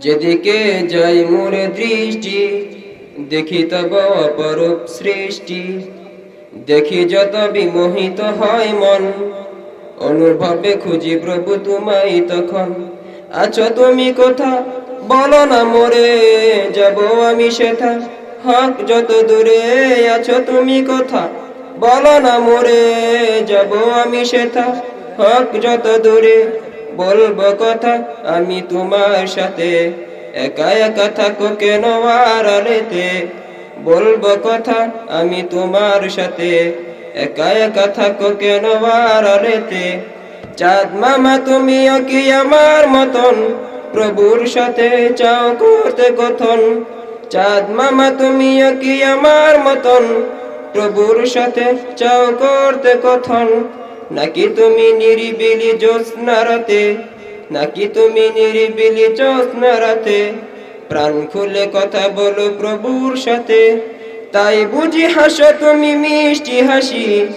যেদিকে যাই মোরে দৃষ্টি, দেখি তব অপরূপ সৃষ্টি। দেখি যত বিমোহিত হয় মন, অনুভবে খুঁজি প্রভু তোমায় তখন। আছো তুমি কোথা? বলো না মোরে, যাব আমি সেথা। হক যত দূরে আছো তুমি কোথা? বলো না মোরে, যাব আমি সেথা। হক যত দূরে বলব কথা আমি তোমার সাথে। একা একা থাকো কেন আড়ালেতে বলব কথা আমি তোমার সাথে। একা একা থাকো কেন আড়ালেতে চাঁদ মামা, তুমিও কি আমার মতন? প্রভুর সাথে চাও করতে কথন? চাঁদ মামা, তুমিও কি আমার মতন? প্রভুর সাথে চাও করতে কথন? নাকি তুমি নিরিবিলি জ্যোৎস্না রাতে? নাকি তুমি নিরিবিলি জ্যোৎস্না রাতে? প্রাণ খুলে কথা বলো প্রভুর সাথে। তাই বুঝি হাসো তুমি মিষ্টি হাসি।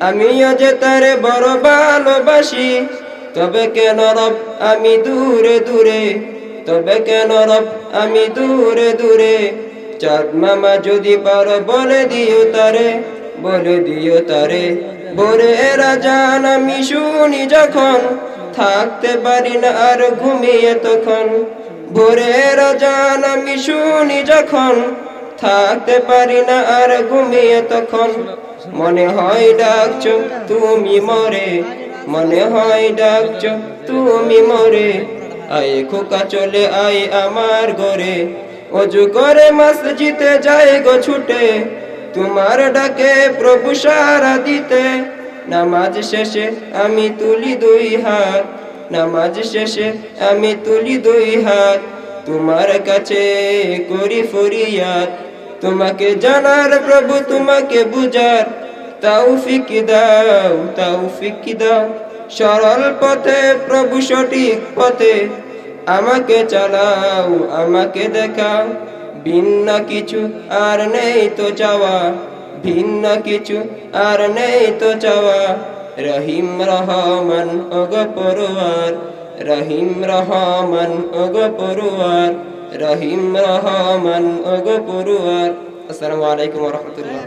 আমিও যে তারে বড় ভালোবাসি। তবে কেন রব, আমি দূরে দূরে? তবে কেন রব, আমি দূরে দূরে? চাঁদ মামা যদি পারো বলে দিও তারে, বলে দিও তারে। ভোরে রাজান আমি শুনি যখন, থাকতে পারি না আর ঘুমিয়ে তখন। ভোরে রাজান আমি শুনি যখন, থাকতে পারি না আর ঘুমিয়ে তখন। মনে হয় ডাকছ, তুমি মরে। মনে হয় ডাকছ, তুমি মরে। আয় খোকা চলে আয় আমার ঘরে। অজু করে মসজিদে যায় গো ছুটে। তোমার ডাকে প্রভু সারা দিতে। নামাজ শেষে আমি তুলি দুই হাত। নামাজ শেষে আমি তুলি দুই হাত। তোমার কাছে করি ফরিয়াদ। তোমাকে জানার প্রভু তোমাকে বুঝার। তাও ফিকি দাও তাও ফিকি দাও। সরল পথে, প্রভু সঠিক পথে। আমাকে চালাও, আমাকে দেখাও। ভিন্ন কিছু আর নেই তো চাওয়া ভিন্ন কিছু আর নেই তো চাওয়া রহিম রহমান, ওগ পড়ুয়ার রহিম রহমান, ওগ পড়ুয়ার রহিম রহমান, ওগ পড়ুয়ার আসসালামু আলাইকুম রহমতুল্লাহ।